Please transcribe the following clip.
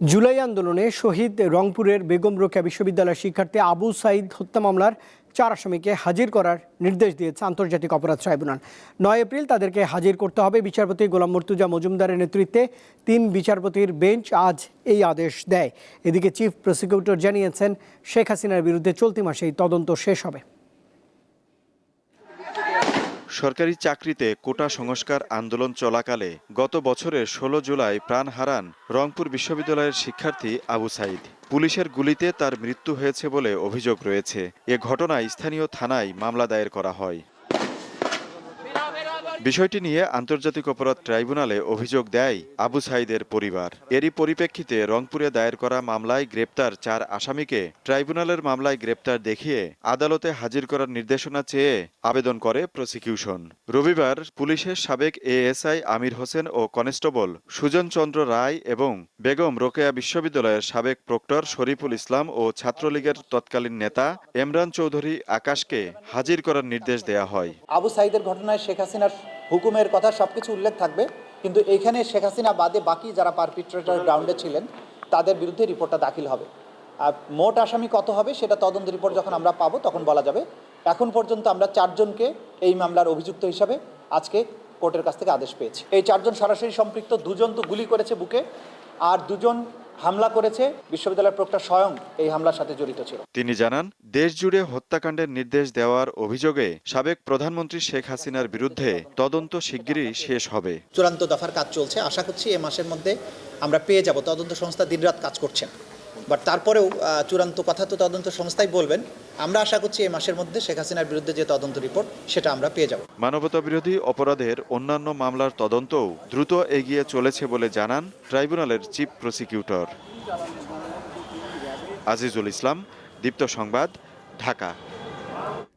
জুলাই আন্দোলনে শহীদ রংপুরের বেগম রোকেয়া বিশ্ববিদ্যালয়ের শিক্ষার্থী আবু সাইদ হত্যা মামলার চার আসামিকে হাজির করার নির্দেশ দিয়েছে আন্তর্জাতিক অপরাধ ট্রাইব্যুনাল। নয় এপ্রিল তাদেরকে হাজির করতে হবে। বিচারপতি গোলাম মর্তুজা মজুমদারের নেতৃত্বে তিন বিচারপতির বেঞ্চ আজ এই আদেশ দেয়। এদিকে চিফ প্রসিকিউটর জানিয়েছেন, শেখ হাসিনার বিরুদ্ধে চলতি মাসেই তদন্ত শেষ হবে। সরকারি চাকরিতে কোটা সংস্কার আন্দোলন চলাকালে গত বছরের ষোলো জুলাই প্রাণ হারান রংপুর বিশ্ববিদ্যালয়ের শিক্ষার্থী আবু সাইদ। পুলিশের গুলিতে তার মৃত্যু হয়েছে বলে অভিযোগ রয়েছে। এ ঘটনায় স্থানীয় থানায় মামলা দায়ের করা হয়। বিষয়টি নিয়ে আন্তর্জাতিক অপরাধ ট্রাইব্যুনালে অভিযোগ দেয় আবু সাইদের পরিবার। এরই পরিপ্রেক্ষিতে রংপুরে দায়ের করা মামলায় গ্রেপ্তার চার আসামিকে ট্রাইব্যুনালের মামলায় গ্রেপ্তার দেখিয়ে আদালতে হাজির করার নির্দেশনা চেয়ে আবেদন করে প্রসিকিউশন। রবিবার পুলিশের সাবেক এএসআই আমির হোসেন ও কনস্টেবল সুজন চন্দ্র রায় এবং বেগম রোকেয়া বিশ্ববিদ্যালয়ের সাবেক প্রক্টর শরীফুল ইসলাম ও ছাত্রলীগের তৎকালীন নেতা এমরান চৌধুরী আকাশকে হাজির করার নির্দেশ দেয়া হয়। আবু সাইদের ঘটনায় শেখ হাসিনার হুকুমের কথা সবকিছু উল্লেখ থাকবে, কিন্তু এইখানে শেখ হাসিনা বাদে বাকি যারা পারপিট্রেটার গ্রাউন্ডে ছিলেন, তাদের বিরুদ্ধে রিপোর্টটা দাখিল হবে। আর মোট আসামি কত হবে সেটা তদন্ত রিপোর্ট যখন আমরা পাবো তখন বলা যাবে। এখন পর্যন্ত আমরা চারজনকে এই মামলার অভিযুক্ত হিসাবে আজকে কোর্টের কাছ থেকে আদেশ পেয়েছি। এই চারজন সরাসরি সম্পৃক্ত, দুজন তো গুলি করেছে বুকে, আর দুজন হামলা করেছে বিশ্ববিদ্যালয়ের প্রক্টর স্বয়ং এই হামলার সাথে জড়িত ছিল। তিনি জানান দেশ জুড়ে হত্যাকাণ্ডের নির্দেশ দেওয়ার অভিযোগে সাবেক প্রধানমন্ত্রী শেখ হাসিনার বিরুদ্ধে তদন্ত শিগগিরই শেষ হবে। চূড়ান্ত দফার কাজ চলছে। আশা করছি এ মাসের মধ্যে আমরা পেয়ে যাব। তদন্ত সংস্থা দিনরাত কাজ করছেন। বাট তারপরেও চূড়ান্ত কথা তো তদন্ত সংস্থাই বলবেন। আমরা আশা করছি এই মাসের মধ্যে শেখ হাসিনার বিরুদ্ধে যে তদন্ত রিপোর্ট, সেটা আমরা পেয়ে যাব। মানবতা বিরোধী অপরাধের অন্যান্য মামলার তদন্তও দ্রুত এগিয়ে চলেছে বলে জানান ট্রাইব্যুনালের চিফ প্রসিকিউটর। আজিজুল ইসলাম, দীপ্ত সংবাদ, ঢাকা।